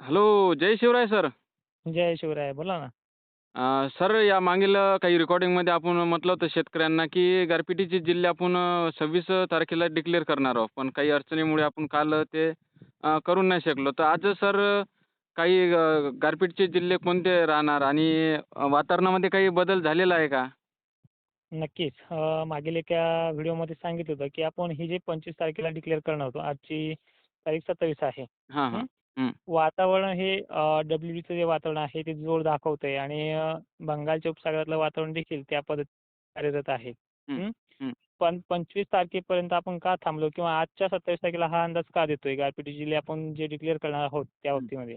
Hello जय Shivray sir. जय शिवराय बोला ना. अ, सर या मागील काही रेकॉर्डिंगमध्ये आपण म्हटलं होतं शेतकऱ्यांना की गारपिटीचे जिल्हे आपण सव्वीस तारखेला डिक्लेअर करणार आहोत. पण काही अडचणीमुळे आपण काल ते अ, करू नाही शकलो. तर आज सर काही अ, गारपीटचे जिल्हे कोणते राहणार? आणि अ, वातावरणामध्ये काही बदल झालेला आहे का? नक्कीच. अं, मागील एका व्हिडिओमध्ये सांगितलं होतं की आपण ही जी पंचवीस तारखेला डिक्लेअर करणार होतो आजची तारीख सत्तावीस आहे. हां हां. हं? वातावरण हे डब्ल्यू डीचं जे वातावरण आहे ते जोर दाखवतंय आणि बंगालच्या उपसागरातलं वातावरण देखील त्या पद्धतीने कार्यरत आहे. पण पंचवीस तारखेपर्यंत आपण का थांबलो किंवा आजच्या सत्तावीस तारखेला हा अंदाज का देतोय गारपिटी जिल्हे आपण जे डिक्लेअर करणार आहोत त्या. बाबतीमध्ये.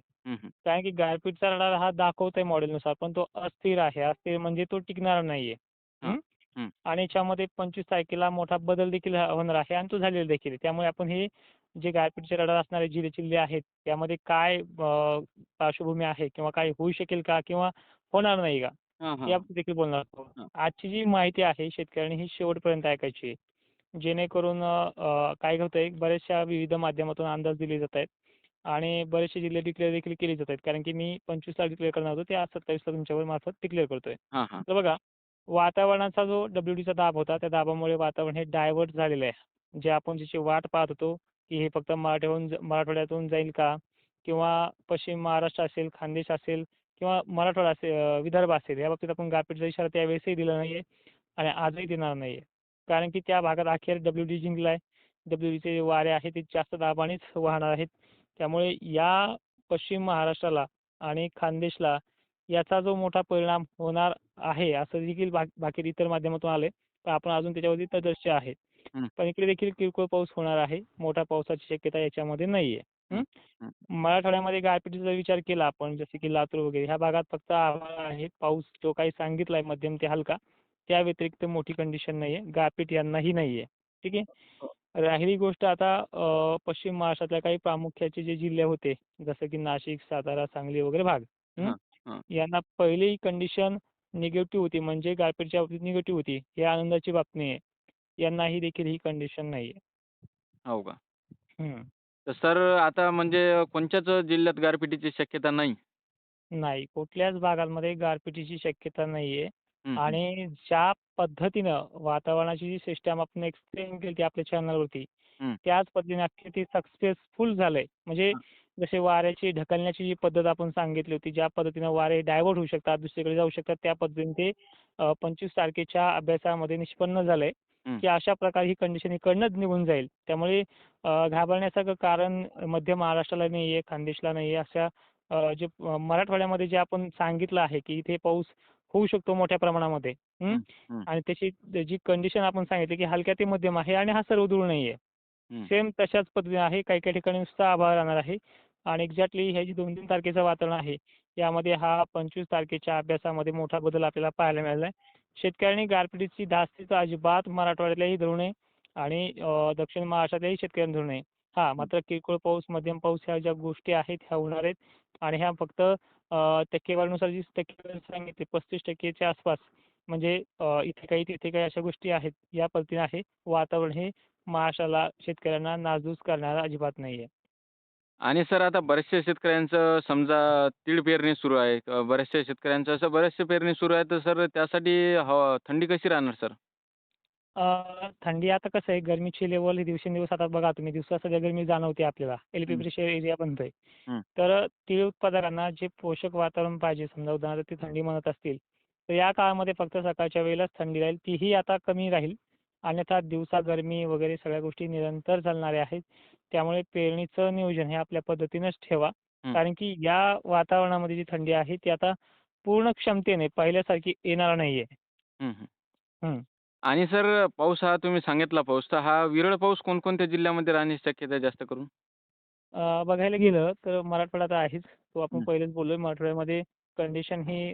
कारण की गारपीटचा लढा हा दाखवतोय मॉडेलनुसार पण तो अस्थिर आहे अस्थिर म्हणजे तो टिकणार नाहीये. आणि याच्यामध्ये पंचवीस तारखेला मोठा बदल देखील होणार आहे आणि तो झालेला देखील आहे. त्यामुळे आपण हे जे गारपीटचे रडार असणारे जिल्हे जिल्हे आहेत त्यामध्ये काय पार्श्वभूमी आहे किंवा काय होऊ शकेल का किंवा होणार नाही का? याबद्दल देखील बोलणार आहोत. आजची जी माहिती आहे शेतकऱ्यांनी ही शेवटपर्यंत ऐकायची आहे. जेणेकरून काय होतंय बऱ्याचशा विविध माध्यमातून अंदाज दिले जात आहेत आणि बरेचसे जिल्हे डिक्लेअर देखील केले जात आहेत. कारण की मी पंचवीसला डिक्लेअर करणार होतो ते आज सत्तावीसला तुमच्यावर मार्फत डिक्लेअर करतोय. तर बघा वातावरणाचा जो डब्ल्यू डीचा दाब होता त्या दाबामुळे वातावरण हे डायव्हर्ट झालेलं आहे. जे आपण ज्याची वाट पाहत होतो की हे फक्त मराठवाड्याहून ज- मराठवाड्यातून जाईल का? किंवा पश्चिम महाराष्ट्र असेल खानदेश असेल किंवा मराठवाडा असेल विदर्भ असेल या बाबतीत आपण गारपीटचा इशारा त्यावेळेसही दिला आहे आणि आजही देणार नाही आहे कारण की त्या भागात अखेर डब्ल्यू डी जिंकला आहे डब्ल्यू डीचे वारे आहेत ते जास्त दाबानेच वाहणार आहेत. त्यामुळे या पश्चिम महाराष्ट्राला आणि खानदेशला याचा जो मोठा परिणाम होणार आहे असं देखील बाकी इतर माध्यमातून आलंय पण आपण अजून त्याच्यावरती तटस्थ आहेत हं. पण इकडे देखील किरकोळ पाऊस होणार आहे मोठ्या पावसाची शक्यता याच्यामध्ये नाहीये हं? हं. मराठवाड्यामध्ये गारपिटीचा विचार केला आपण जसे की लातूर वगैरे ह्या भागात फक्त आभाळ आहे पाऊस जो काही सांगितलाय मध्यम ते हलका त्या व्यतिरिक्त मोठी कंडिशन नाहीये गारपीट यांनाही नाहीये ठीक आहे राहिली गोष्ट आता पश्चिम महाराष्ट्रातल्या काही प्रामुख्याचे जे जिल्हे होते जसं की नाशिक सातारा सांगली वगैरे भाग हं? हां, हां. यांना पहिली कंडिशन निगेटिव्ह होती म्हणजे गारपीटच्या बाबतीत निगेटिव्ह होती ही आनंदाची बातमी आहे. यांनाही देखील ही कंडिशन नाही हो का? आहे तर सर आता म्हणजे कोणत्याच जिल्ह्यात गारपिटीची शक्यता नाही? नाही कुठल्याच भागांमध्ये गारपिटीची शक्यता नाही आहे. आणि ज्या पद्धतीनं वातावरणाची जी सिस्टम आपण एक्सप्लेन केली ती आपल्या चॅनलवरती. त्याच पद्धतीने अख्खी ती सक्सेसफुल झालंय. म्हणजे हां. जसे वाऱ्याची ढकलण्याची जी पद्धत आपण सांगितली होती ज्या पद्धतीनं वारे डायव्हर्ट होऊ शकतात दुसरीकडे जाऊ शकतात त्या पद्धतीने ते पंचवीस तारखेच्या अभ्यासामध्ये निष्पन्न झालंय. की अशा प्रकारे ही कंडिशन इकडनंच निघून जाईल त्यामुळे घाबरण्याचं कारण मध्य महाराष्ट्राला नाही आहे खानदेशला नाही आहे अशा जे मराठवाड्यामध्ये जे आपण सांगितलं आहे की इथे पाऊस होऊ शकतो मोठ्या प्रमाणामध्ये. आणि त्याची जी कंडिशन आपण सांगितली की हलक्या ते मध्यम आहे आणि हा सर्वदूर नाही आहे हं. सेम तशाच पद्धतीने आहे काही काही ठिकाणी नुसता आभाळ राहणार आहे आणि एक्झॅक्टली ह्या जी दोन तीन तारखेचं वातावरण आहे यामध्ये हा पंचवीस तारखेच्या अभ्यासामध्ये मोठा बदल आपल्याला पाहायला मिळाला आहे शेतकऱ्यांनी गारपिटीची धास्तीचा अजिबात मराठवाड्यातल्याही धरू नये आणि दक्षिण महाराष्ट्रातल्याही शेतकऱ्यांनी धरू नये. हा मात्र किरकोळ पाऊस मध्यम पाऊस ह्या ज्या गोष्टी आहेत ह्या होणार आहेत आणि ह्या फक्त टक्केवारीनुसार जी टक्केवारी सांगितली पस्तीस टक्केच्या आसपास म्हणजे इथे काही तिथे काही अशा गोष्टी आहेत या पद्धतीने आहे वातावरण हे महाराष्ट्राला शेतकऱ्यांना नासधूस करणारा अजिबात नाही आहे आणि सर आता बऱ्याचशा शेतकऱ्यांचं समजा तीळ पेरणी सुरू आहे. बऱ्याचशा शेतकऱ्यांचं असं बऱ्याचशा पेरणी सुरू आहे. तर सर त्यासाठी हवा थंडी कशी राहणार सर? अं, थंडी आता कसं आहे गरमीची लेवल ही दिवसेंदिवस आता बघा तुम्ही दिवसा सध्या गरमी जाणवते आपल्याला. एल पी हं. प्रेशर एरिया बनतोय हं. तर तीळ उत्पादकांना जे पोषक वातावरण पाहिजे समजा उदाहरणार्थ ती थंडी म्हणत असतील तर या काळामध्ये फक्त सकाळच्या वेळेलाच थंडी राहील. तीही आता कमी राहील. अन्यथा दिवसा गरमी वगैरे सगळ्या गोष्टी निरंतर चालणाऱ्या आहेत. त्यामुळे पेरणीचं नियोजन हे आपल्या पद्धतीनंच ठेवा. कारण की या वातावरणामध्ये जी थंडी आहे ती आता पूर्ण क्षमतेने पहिल्यासारखी येणार नाही आहे. हं. आणि सर पाऊस हा तुम्ही सांगितला पाऊस तर हा विरळ पाऊस कोणकोणत्या जिल्ह्यामध्ये राहण्याची शक्यता जास्त करून बघायला गेलं तर मराठवाडा तर आहेच तो आपण. पहिलेच बोललोय मराठवाड्यामध्ये कंडिशन ही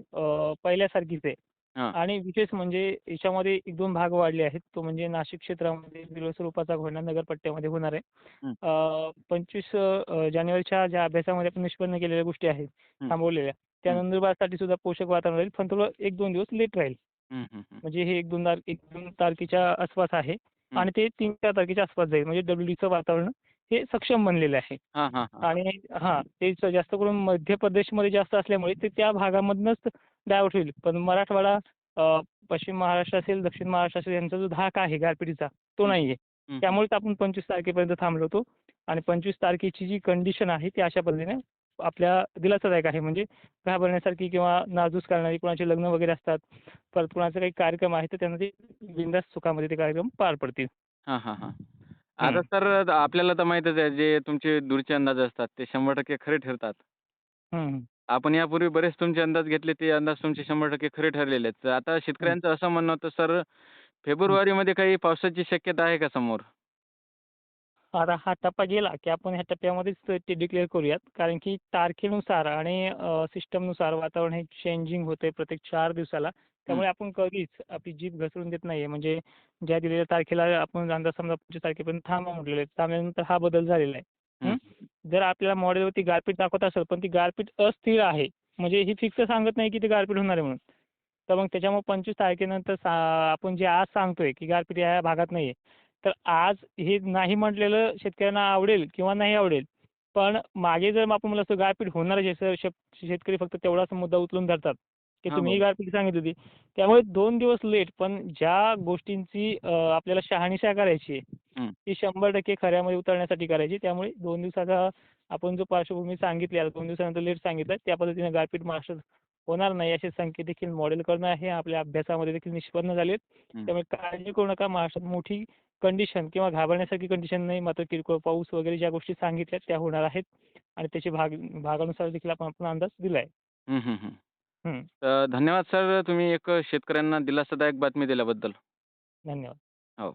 पहिल्यासारखीच आहे. आणि विशेष म्हणजे याच्यामध्ये एक दोन भाग वाढले आहेत. तो म्हणजे नाशिक क्षेत्रामध्ये विरळ स्वरूपाचा घोडा नगरपट्ट्यामध्ये होणार आहे. पंचवीस जानेवारीच्या ज्या अभ्यासामध्ये आपण निष्पन्न केलेल्या गोष्टी आहेत. थांबवलेल्या त्या. नंदुरबारसाठी सुद्धा पोषक वातावरण राहील. पण थोडं एक दोन दिवस लेट राहील. म्हणजे हे एक दोन एक दोन तारखेच्या आसपास आहे. आणि ते तीन चार तारखेच्या आसपास जाईल. म्हणजे डब्ल्यू डीचं वातावरण हे सक्षम बनलेले आहे. आणि हां ते जास्त करून मध्य प्रदेशमध्ये जास्त असल्यामुळे ते त्या भागामधनंच डायव्हर्ट होईल पण मराठवाडा पश्चिम महाराष्ट्र असेल दक्षिण महाराष्ट्र असेल यांचा जो धाक आहे गारपिटीचा तो. नाही आहे हं. त्यामुळेच आपण पंचवीस तारखेपर्यंत थांबलो होतो आणि पंचवीस तारखेची जी कंडिशन आहे ती अशा पद्धतीने आपल्या दिलासादायक आहे म्हणजे घाबरण्यासारखी किंवा नाजूस करणारी कोणाचे लग्न वगैरे असतात परत कोणाचे काही कार्यक्रम आहे तर त्यांना ते बिंदास सुखामध्ये ते कार्यक्रम पार पडतील हां हां हां आता. सर आपल्याला तर माहीतच आहे जे तुमचे दूरचे अंदाज असतात ते शंभर टक्के खरे ठरतात. आपण यापूर्वी बरेच तुमचे अंदाज घेतले ते अंदाज तुमचे शंभर टक्के खरे ठरलेले आहेत. तर आता शेतकऱ्यांचं असं म्हणणं होतं सर फेब्रुवारीमध्ये काही पावसाची शक्यता आहे का समोर? आता हा टप्पा गेला की आपण ह्या टप्प्यामध्येच ते डिक्लेअर करूयात. कारण की तारखेनुसार आणि सिस्टमनुसार वातावरण हे चेंजिंग होते प्रत्येक चार दिवसाला. त्यामुळे आपण कधीच आपली जीभ घसरून देत नाहीये. म्हणजे ज्या दिलेल्या तारखेला आपण अंदाज समजा पंचवीस तारखेपर्यंत थांबा म्हटलेले थांबल्यानंतर हा बदल झालेला आहे? जर आपल्याला मॉडेलवरती गारपीट दाखवत असेल पण ती गारपीट अस्थिर आहे म्हणजे ही फिक्स सांगत नाही की ती गारपीट होणार आहे म्हणून. तर मग त्याच्यामुळे पंचवीस तारखेनंतर सा आपण जे आज सांगतोय की गारपीट या भागात नाही आहे तर आज हे नाही म्हटलेलं शेतकऱ्यांना आवडेल किंवा नाही आवडेल पण मागे जर आपण म्हणलं असतं गारपीट होणार आहे सर शेत- शेतकरी फक्त तेवढाच मुद्दा उचलून धरतात. की हां, तुम्ही ही. गारपीट सांगितली होती त्यामुळे दोन दिवस लेट पण ज्या गोष्टींची आपल्याला शहानिशा करायची आहे हं. ती शंभर टक्के खऱ्यामध्ये उतरण्यासाठी करायची त्यामुळे दोन दिवसाचा आपण जो पार्श्वभूमी सांगितली दोन दिवसानंतर लेट सांगितलं त्या पद्धतीने गारपीट महाराष्ट्रात होणार नाही असे संकेत देखील मॉडेल करणं आहे आपल्या अभ्यासामध्ये देखील निष्पन्न झालेत हं. त्यामुळे काळजी करू नका महाराष्ट्रात मोठी कंडिशन किंवा घाबरण्यासारखी कंडिशन नाही मात्र किरकोळ पाऊस वगैरे ज्या गोष्टी सांगितल्या त्या होणार आहेत आणि त्याचे भाग भागानुसार देखील आपण आपला अंदाज दिलाय हं, हं, हं. हं. तर धन्यवाद सर. तुम्ही एक शेतकऱ्यांना दिलासादायक बातमी दिल्याबद्दल. धन्यवाद. हो.